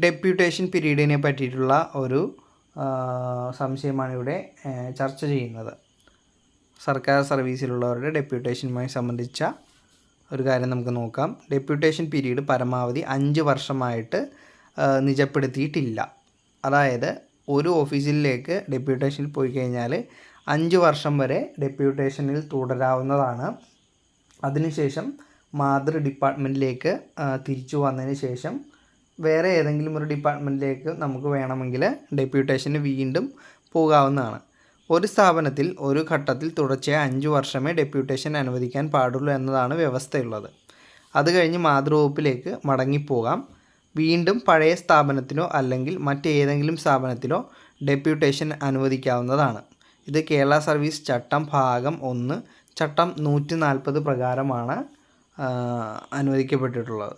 Deputation പീരീഡിനെ പറ്റിയിട്ടുള്ള ഒരു സംശയമാണ് ഇവിടെ ചർച്ച ചെയ്യുന്നത്. സർക്കാർ സർവീസിലുള്ളവരുടെ ഡെപ്യൂട്ടേഷനുമായി സംബന്ധിച്ച ഒരു കാര്യം നമുക്ക് നോക്കാം. ഡെപ്യൂട്ടേഷൻ പീരീഡ് പരമാവധി അഞ്ച് വർഷമായിട്ട് നിജപ്പെടുത്തിയിട്ടില്ല. അതായത് ഒരു ഓഫീസിലേക്ക് ഡെപ്യൂട്ടേഷനിൽ പോയി കഴിഞ്ഞാൽ അഞ്ച് വർഷം വരെ ഡെപ്യൂട്ടേഷനിൽ തുടരാവുന്നതാണ്. അതിനുശേഷം മാതൃ ഡിപ്പാർട്ട്മെന്റിലേക്ക് തിരിച്ചു വന്നതിന് ശേഷം വേറെ ഏതെങ്കിലും ഒരു ഡിപ്പാർട്ട്മെന്റിലേക്ക് നമുക്ക് വേണമെങ്കിൽ ഡെപ്യൂട്ടേഷന് വീണ്ടും പോകാവുന്നതാണ്. ഒരു സ്ഥാപനത്തിൽ ഒരു ഘട്ടത്തിൽ തുടർച്ചയായി അഞ്ച് വർഷമേ ഡെപ്യൂട്ടേഷൻ അനുവദിക്കാൻ പാടുള്ളൂ എന്നതാണ് വ്യവസ്ഥയുള്ളത്. അത് കഴിഞ്ഞ് മാതൃവകുപ്പിലേക്ക് മടങ്ങിപ്പോകാം. വീണ്ടും പഴയ സ്ഥാപനത്തിലോ അല്ലെങ്കിൽ മറ്റേതെങ്കിലും സ്ഥാപനത്തിലോ ഡെപ്യൂട്ടേഷൻ അനുവദിക്കാവുന്നതാണ്. ഇത് കേരള സർവീസ് ചട്ടം ഭാഗം ഒന്ന് ചട്ടം നൂറ്റി നാൽപ്പത് പ്രകാരമാണ് അനുവദിക്കപ്പെട്ടിട്ടുള്ളത്.